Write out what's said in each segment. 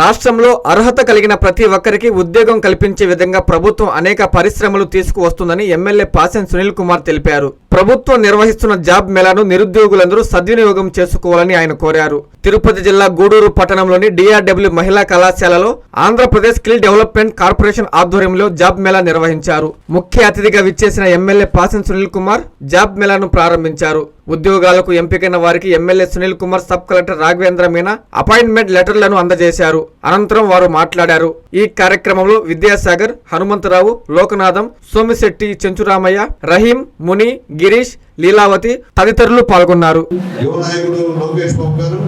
రాష్ట్రంలో అర్హత కలిగిన ప్రతి ఒక్కరికి ఉద్యోగం కల్పించే విధంగా ప్రభుత్వం అనేక పరిశ్రమలు తీసుకువస్తుందని ఎమ్మెల్యే పాసెన్ సునీల్ కుమార్ తెలిపారు. ప్రభుత్వం నిర్వహిస్తున్న జాబ్ మేళాను నిరుద్యోగులందరూ సద్వినియోగం చేసుకోవాలని ఆయన కోరారు. తిరుపతి జిల్లా గూడూరు పట్టణంలోని డిఆర్డబ్ల్యూ మహిళా కళాశాలలో ఆంధ్రప్రదేశ్ స్కిల్ డెవలప్మెంట్ కార్పొరేషన్ ఆధ్వర్యంలో జాబ్ మేళా నిర్వహించారు. ముఖ్య అతిథిగా విచ్చేసిన ఎమ్మెల్యే పాసన్ సునీల్ కుమార్ జాబ్ మేళాను ప్రారంభించారు. ఉద్యోగాలకు ఎంపికైన వారికి MLA Sunil Kumar sub collector Raghavendra Meena appointment లెటర్లను అందజేశారు. అనంతరం వారు మాట్లాడారు. ఈ కార్యక్రమంలో విద్యాసాగర్ హనుమంతరావు లోకనాథం సోమిశెట్టి చెంచురామయ్య రహీం ముని గిరీష్ లీలావతి తదితరులు పాల్గొన్నారు. యువ నాయకుడు బాబు గారు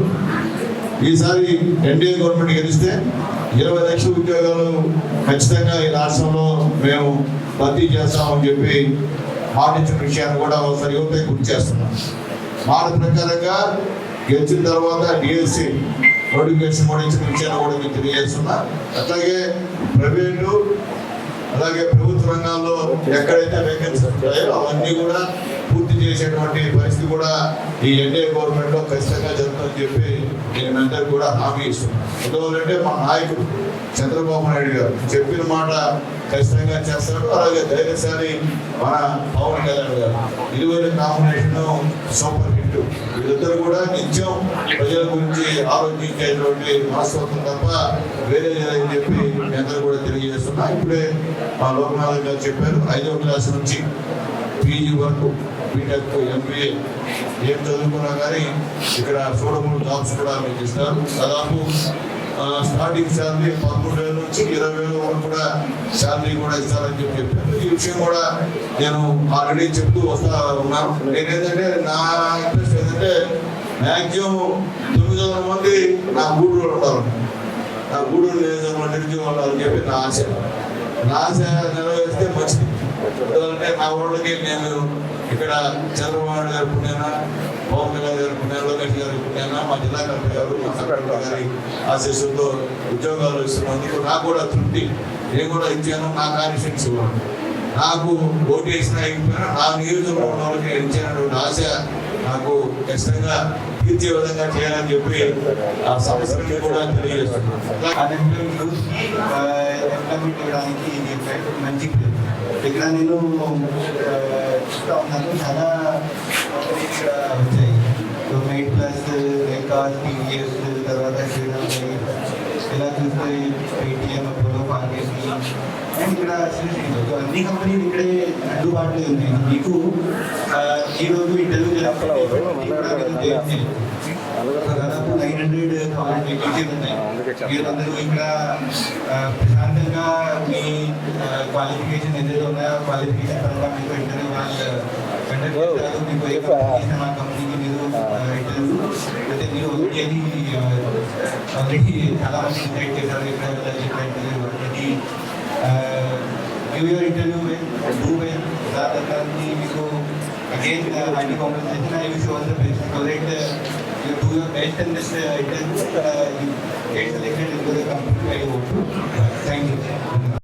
ఈసారి ఎన్డీఏ గవర్నమెంట్ గెలిస్తే ఇరవై లక్షల ఉద్యోగాలు ఖచ్చితంగా ఈ రాష్ట్రంలో మేము భర్తీ చేస్తామని చెప్పి పాటించిన విషయాన్ని కూడా ఒకసారి యువత గుర్తు చేస్తున్నాం. మాట ప్రకారంగా గెలిచిన తర్వాత డిఎస్సి నోటిఫికేషన్ కూడా ఇచ్చిన విషయాన్ని కూడా మీకు తెలియజేస్తున్నా. అట్లాగే ప్రైవేటు అలాగే ప్రభుత్వ రంగాల్లో ఎక్కడైతే వేకెన్సీ ఉంటాయో అవన్నీ కూడా పూర్తి చేసేటువంటి పరిస్థితి కూడా ఈ ఎన్డీఏ గవర్నమెంట్లో ఖచ్చితంగా జరుగుతుందని చెప్పి నేను అందరికి కూడా హామీ ఇస్తున్నాను ఎందువల్లంటే మా నాయకుడు చంద్రబాబు నాయుడు గారు చెప్పిన మాట ఖచ్చితంగా చేస్తాడు అలాగే ధైర్యశాలి మన పవన్ కళ్యాణ్ గారు. ఇరువైన కాంబినేషన్ సూపర్ హిట్ వీళ్ళిద్దరు కూడా నిత్యం ప్రజల గురించి ఆలోచించేటువంటి మనస్తత్వం తప్ప వేరే లేదని చెప్పి అందరూ కూడా తెలియజేస్తున్నా. ఇప్పుడే మా లోకనాథ్ గారు చెప్పారు ఐదవ క్లాస్ నుంచి పీజీ వరకు బీటెక్ ఎంబీఏ ఏం చదువుకున్నా కానీ ఇక్కడ సోడమూడు జాబ్స్ కూడా మీకు ఇస్తారు దాదాపు స్టార్టింగ్ శాలరీ పదమూడు వేల నుంచి ఇరవై వేల వరకు కూడా శాలరీ కూడా ఇస్తారని చెప్పి చెప్పారు. ఈ విషయం కూడా నేను ఆల్రెడీ చెప్తూ వస్తా ఉన్నాను. నేనేంటంటే నా మ్యాక్సిమం తొమ్మిది వందల మంది నా గూడూరు ఉంటారు. నా గూడూరు నియోజకవర్గంలో నిరుద్యోగం ఉండాలని చెప్పి నా ఆశ. నా ఆశ నెరవేరిస్తే మంచిది. ఎందుకంటే నా వాళ్ళకి నేను ఇక్కడ చంద్రబాబు నాయుడు గారి పుణ్యాన పవన్ కళ్యాణ్ గారి పుణ్యాన లోకేష్ గారి పుణ్యాన మా జిల్లా కలెక్టర్ గారు మా కలెక్టర్ గారి ఆశీస్సులతో ఉద్యోగాలు ఇస్తున్నందుకు నాకు కూడా తృప్తి. నేను కూడా ఇచ్చాను నా కాన్స్టిట్యూన్సీ నాకు ఓటు వేసిన నా నియోజకవర్గం వాళ్ళకి నేను ఇచ్చినటువంటి ఆశ నాకు ఖచ్చితంగా తీర్చే విధంగా చేయాలని చెప్పి ఆ సమస్యలను కూడా తెలియజేస్తున్నాను అన్ఎంప్లాయ్డ్ యూత్ ఎంప్లాయ్మెంట్ ఇవ్వడానికి ఇది ఒక మంచి ప్లేస్. ఇక్కడ నేను ఆ, చూస్తా ఉన్నాను చాలా కంపెనీస్ ఇక్కడ వచ్చాయి సో మెయిట్ ప్లస్ ఎకాస్ టీవీఎస్ తర్వాత శ్రీరామ్ ఇలా చూస్తే పేటిఎం అపోలో ఫార్మసీ అండ్ ఇక్కడ సిరీస్ సో అన్ని కంపెనీలు ఇక్కడే అందుబాటులో ఉన్నాయి మీకు ఆ, ఈరోజు ఇంటర్వ్యూ జరుగుతుంది దాదాపు నైన్ హండ్రెడ్ వేకెన్సీలు ఉన్నాయి మీరందరూ ఇక్కడ ప్రశాంతంగా మీ క్వాలిఫికేషన్ ఏదైతే ఉన్నాయో క్వాలిఫికేషన్ పరంగా మీకు ఇంటర్వ్యూ వాళ్ళు కండక్ట్ చేస్తారు మీకు ఏ కంపెనీ ఆ కంపెనీకి మీరు ఇంటర్వ్యూ అయితే మీరు ఆల్రెడీ ఆల్రెడీ చాలా మంది చేశారు ఇక్కడ ఇక్కడ interview already give your interview do again, uh, again IT competition I wish all the best so uh, you do your best in this uh, interview, uh, you get selected into the company I hope. Thank you.